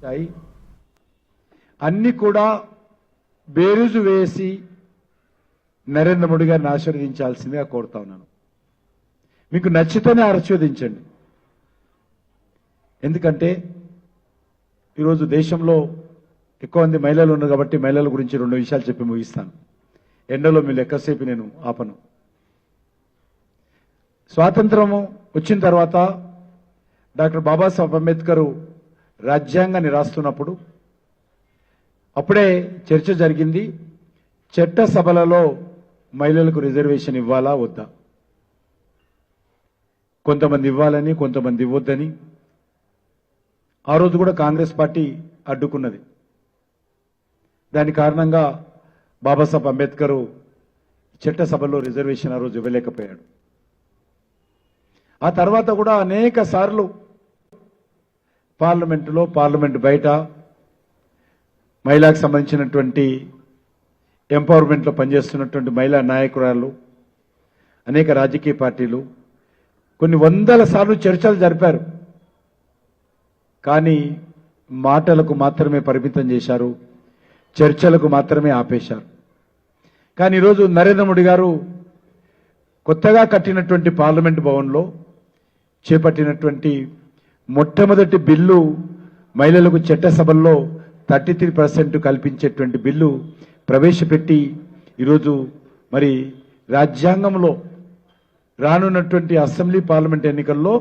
వచ్చాయి అన్ని కూడా బేరుజు వేసి నరేంద్ర మోడీ గారిని ఆశీర్వదించాల్సిందిగా కోరుతా ఉన్నాను. మీకు నచ్చితేనే ఆశీర్వదించండి. ఎందుకంటే ఈరోజు దేశంలో ఎక్కువ మంది మహిళలు ఉన్నారు కాబట్టి మహిళల గురించి రెండు విషయాలు చెప్పి ముగిస్తాను. ఎండలో మీరు ఎక్కువసేపు నేను ఆపను. స్వాతంత్రము వచ్చిన తర్వాత డాక్టర్ బాబాసాహెబ్ అంబేద్కర్ రాజ్యాంగాన్ని రాస్తున్నప్పుడు అప్పుడే చర్చ జరిగింది చట్ట సభలలో మహిళలకు రిజర్వేషన్ ఇవ్వాలా వద్దా? కొంతమంది ఇవ్వాలని కొంతమంది ఇవ్వద్దని. ఆ రోజు కూడా కాంగ్రెస్ పార్టీ అడ్డుకున్నది. దాని కారణంగా బాబాసాహెబ్ అంబేద్కర్ చట్టసభలో రిజర్వేషన్ ఆ రోజు ఇవ్వలేకపోయాడు. ఆ తర్వాత కూడా అనేక సార్లు పార్లమెంటులో పార్లమెంట్ బయట మహిళకు సంబంధించినటువంటి ఎంపవర్మెంట్లో పనిచేస్తున్నటువంటి మహిళా నాయకురాలు అనేక రాజకీయ పార్టీలు కొన్ని వందల సార్లు చర్చలు జరిపారు. కానీ మాటలకు మాత్రమే పరిమితం చేశారు చర్చలకు మాత్రమే ఆపేశారు. కానీ ఈరోజు నరేంద్ర మోడీ గారు కొత్తగా కట్టినటువంటి పార్లమెంట్ భవన్లో చేపట్టినటువంటి మొట్టమొదటి బిల్లు మహిళలకు చట్టసభల్లో థర్టీ త్రీ పర్సెంట్ కల్పించేటువంటి బిల్లు ప్రవేశపెట్టి ఈరోజు మరి రాజ్యాంగంలో రానున్నటువంటి అసెంబ్లీ పార్లమెంట్ ఎన్నికల్లో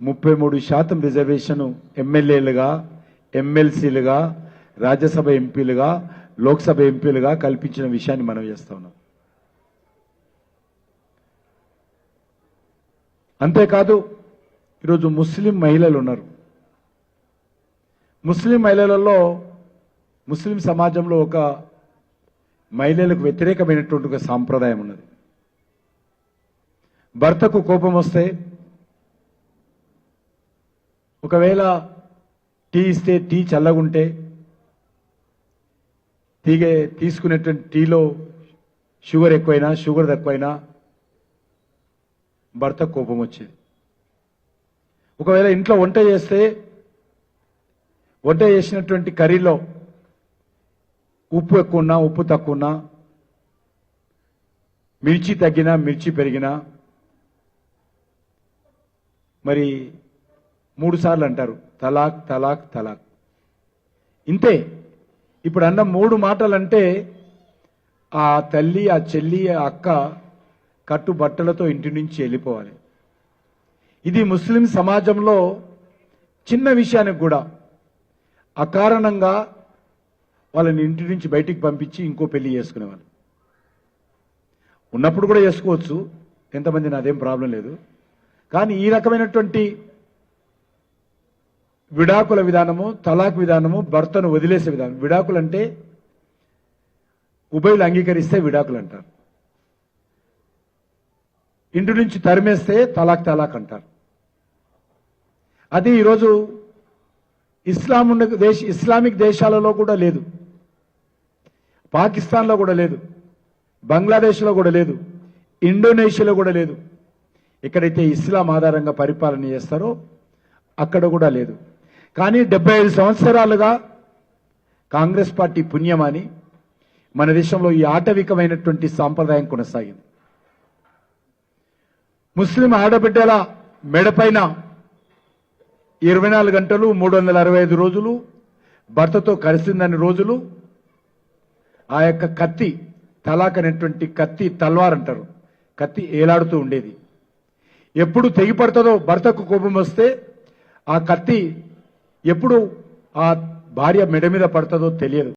ముప్పై మూడు శాతం రిజర్వేషన్ ఎమ్మెల్యేలుగా ఎమ్మెల్సీలుగా రాజ్యసభ ఎంపీలుగా లోక్సభ ఎంపీలుగా కల్పించిన విషయాన్ని మనం చేస్తా ఉన్నాం. అంతేకాదు ఈరోజు ముస్లిం మహిళలు ఉన్నారు. ముస్లిం మహిళలలో ముస్లిం సమాజంలో ఒక మహిళలకు వ్యతిరేకమైనటువంటి ఒక సాంప్రదాయం ఉన్నది. భర్తకు కోపం వస్తే ఒకవేళ టీ ఇస్తే టీ చల్లగుంటే తీగే తీసుకునేటువంటి టీలో షుగర్ ఎక్కువైనా షుగర్ తక్కువైనా భర్త కోపం వచ్చేది. ఒకవేళ ఇంట్లో వంట చేస్తే వంట చేసినటువంటి కర్రీలో ఉప్పు ఎక్కువ ఉన్నా ఉప్పు తక్కువ ఉన్నా మిర్చి తగ్గినా మిర్చి పెరిగినా మరి మూడు సార్లు అంటారు తలాక్ తలాక్ తలాక్. ఇంతే. ఇప్పుడు అన్న మూడు మాటలు అంటే ఆ తల్లి ఆ చెల్లి ఆ అక్క కట్టు బట్టలతో ఇంటి నుంచి వెళ్ళిపోవాలి. ఇది ముస్లిం సమాజంలో చిన్న విషయానికి కూడా అకారణంగా వాళ్ళని ఇంటి నుంచి బయటికి పంపించి ఇంకో పెళ్ళి చేసుకునేవాళ్ళు. ఉన్నప్పుడు కూడా చేసుకోవచ్చు. ఎంతమంది నాదేం ప్రాబ్లం లేదు. కానీ ఈ రకమైనటువంటి విడాకుల విధానము తలాక్ విధానము భర్తను వదిలేసే విధానం. విడాకులు అంటే ఉభయులు అంగీకరిస్తే విడాకులు అంటారు. ఇంటి నుంచి తరిమేస్తే తలాక్ తలాక్ అంటారు. అది ఈరోజు ఇస్లాం ఉన్న దేశ ఇస్లామిక్ దేశాలలో కూడా లేదు. పాకిస్తాన్లో కూడా లేదు. బంగ్లాదేశ్లో కూడా లేదు. ఇండోనేషియాలో కూడా లేదు. ఎక్కడైతే ఇస్లాం ఆధారంగా పరిపాలన చేస్తారో అక్కడ కూడా లేదు. కానీ డెబ్బై ఐదు సంవత్సరాలుగా కాంగ్రెస్ పార్టీ పుణ్యమని మన దేశంలో ఈ ఆటవికమైనటువంటి సాంప్రదాయం కొనసాగింది. ముస్లిం ఆడబిడ్డల మెడపైన ఇరవై నాలుగు గంటలు మూడు వందల అరవై ఐదు రోజులు భర్తతో కలిసిందని రోజులు ఆ యొక్క కత్తి తలాక్ అనేటువంటి కత్తి తల్వార్ అంటారు. కత్తి ఏలాడుతూ ఉండేది. ఎప్పుడు తెగిపడుతుందో భర్తకు కోపం వస్తే ఆ కత్తి ఎప్పుడు ఆ భార్య మెడ మీద పడుతుందో తెలియదు.